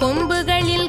கொம்புகளில்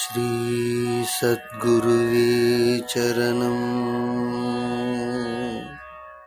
श्रीसद्गुरुवे चरणम्